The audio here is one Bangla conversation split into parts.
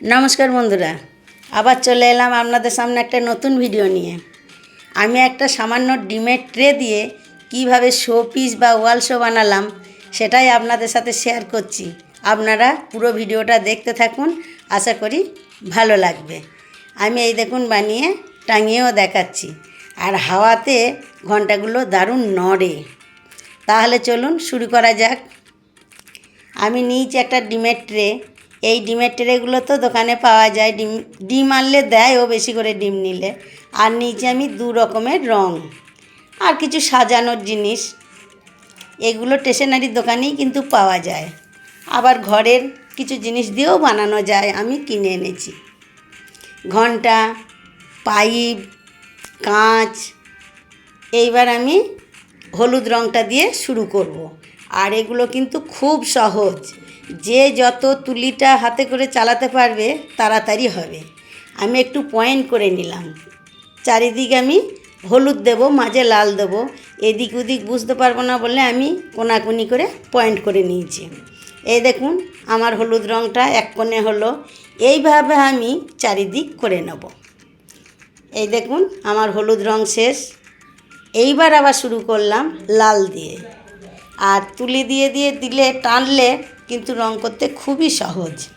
নমস্কার বন্ধুরা, আবার চলে এলাম আপনাদের সামনে একটা নতুন ভিডিও নিয়ে। আমি একটা সামান্য ডিমের ট্রে দিয়ে কীভাবে শো পিস বা ওয়াল শো বানালাম, সেটাই আপনাদের সাথে শেয়ার করছি। আপনারা পুরো ভিডিওটা দেখতে থাকুন, আশা করি ভালো লাগবে। আমি এই দেখুন বানিয়ে টাঙিয়েও দেখাচ্ছি, আর হাওয়াতে ঘন্টাগুলো দারুণ নড়ে। তাহলে চলুন শুরু করা যাক। আমি নিয়েছি একটা ডিমের ট্রে এই ডিমের ট্রেগুলো তো দোকানে পাওয়া যায়। ডিম ডিম আনলে দেয়, ও বেশি করে ডিম নিলে। আর নিচে আমি দু রকমের রং। আর কিছু সাজানোর জিনিস। এগুলো স্টেশনারির দোকানেই কিন্তু পাওয়া যায়। আবার ঘরের কিছু জিনিস দিয়েও বানানো যায়, আমি কিনে এনেছি। ঘণ্টা, পাইপ, কাঁচ। এইবার আমি হলুদ রঙটা দিয়ে শুরু করব। আর এগুলো কিন্তু খুব সহজ। যে যত তুলিটা হাতে করে চালাতে পারবে, তাড়াতাড়ি হবে। আমি একটু পয়েন্ট করে নিলাম। চারিদিকে আমি হলুদ দেব, মাঝে লাল দেব। এদিক ওদিক বুঝতে পারব না বলে আমি কোনাকুনি করে পয়েন্ট করে নিয়েছি। এই দেখুন, আমার হলুদ রঙটা এক কোণে হলো। এইভাবে আমি চারিদিক করে নেব। এই দেখুন, আমার হলুদ রং শেষ। এইবার আবার শুরু করলাম লাল দিয়ে। আর তুলি দিয়ে দিয়ে দিলে, টানলে কিন্তু রং করতে খুবই সহজ।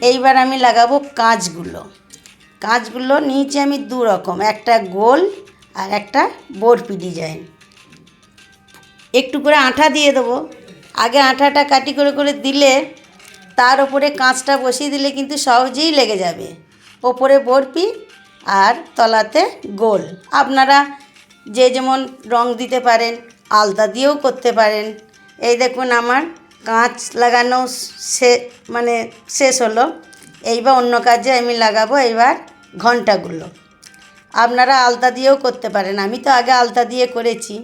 এইবার আমি লাগাবো কাঁচগুলো। কাঁচগুলো নিয়েছি আমি দু রকম, একটা গোল আর একটা বরফি ডিজাইন। একটু করে আঠা দিয়ে দেবো। আগে আঠাটা কাটি করে করে দিলে তার ওপরে কাঁচটা বসিয়ে দিলে কিন্তু সহজেই লেগে যাবে। ওপরে বরফি আর তলাতে গোল। আপনারা যে যেমন রং দিতে পারেন আলতা দিয়েও করতে পারেন। এই দেখুন আমার কাঁচ লাগানো সে মানে শেষ হলো। এইবার অন্য কাজে আমি লাগাবো এইবার ঘন্টাগুলো। আপনারা আলতা দিয়েও করতে পারেন। আমি তো আগে আলতা দিয়ে করেছি।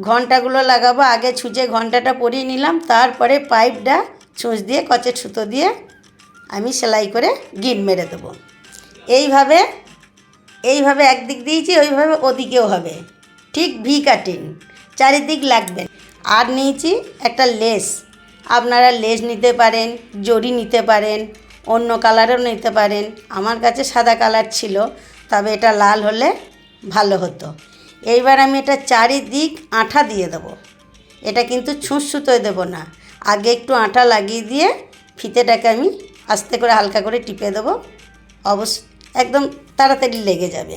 ঘন্টাগুলো লাগাবো, আগে ছুঁচে ঘন্টাটা পরিয়ে নিলাম, তারপরে পাইপটা ছুঁচ দিয়ে কচে সুতো দিয়ে আমি সেলাই করে গিট মেরে দেবো। এইভাবে এইভাবে একদিক দিয়েছি, ওইভাবে ওদিকেও হবে। ঠিক ভি কাটিং। চারিদিক লাগবে। আর নিয়েছি একটা লেস। আপনারা লেস নিতে পারেন জরি নিতে পারেন, অন্য কালারও নিতে পারেন। আমার কাছে সাদা কালার ছিল, তবে এটা লাল হলে ভালো হতো। এইবার আমি এটা চারিদিক আঠা দিয়ে দেবো। এটা কিন্তু ছুঁচ সুতোয় দেবো না। আগে একটু আঠা লাগিয়ে দিয়ে ফিতেটাকে আমি আস্তে করে হালকা করে টিপে দেবো। অবশ্য একদম তাড়াতাড়ি লেগে যাবে।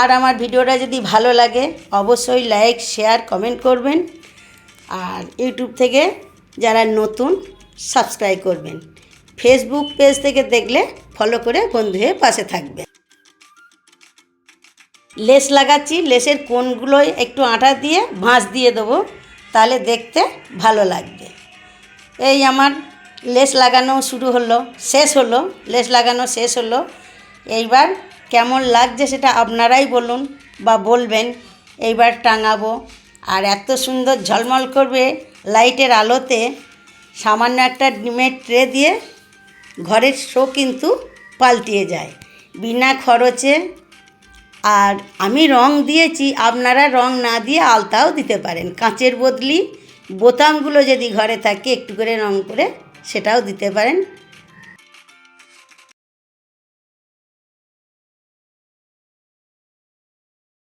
আর আমার ভিডিওটা যদি ভালো লাগে, অবশ্যই লাইক শেয়ার কমেন্ট করবেন। আর ইউটিউব থেকে যারা নতুন সাবস্ক্রাইব করবেন। ফেসবুক পেজ থেকে দেখলে ফলো করে বন্ধু হয়ে পাশে থাকবেন। লেস লাগাচ্ছি, লেসের কোণগুলোয় একটু আটা দিয়ে ভাঁজ দিয়ে দেবো, তাহলে দেখতে ভালো লাগবে। এই আমার লেস লাগানো শুরু হলো, শেষ হলো, লেস লাগানো শেষ হলো। এইবার কেমন লাগছে সেটা আপনারাই বলুন বা বলবেন। এইবার টাঙাবো। আর এত সুন্দর ঝলমল করবে লাইটের আলোতে। সামান্য একটা ডিমের ট্রে দিয়ে ঘরের শো কিন্তু পাল্টিয়ে যায়। বিনা খরচে। আর আমি রং দিয়েছি, আপনারা রং না দিয়ে আলতাও দিতে পারেন। কাঁচের বদলি, বোতামগুলো যদি ঘরে থাকে, একটু করে রং করে সেটাও দিতে পারেন।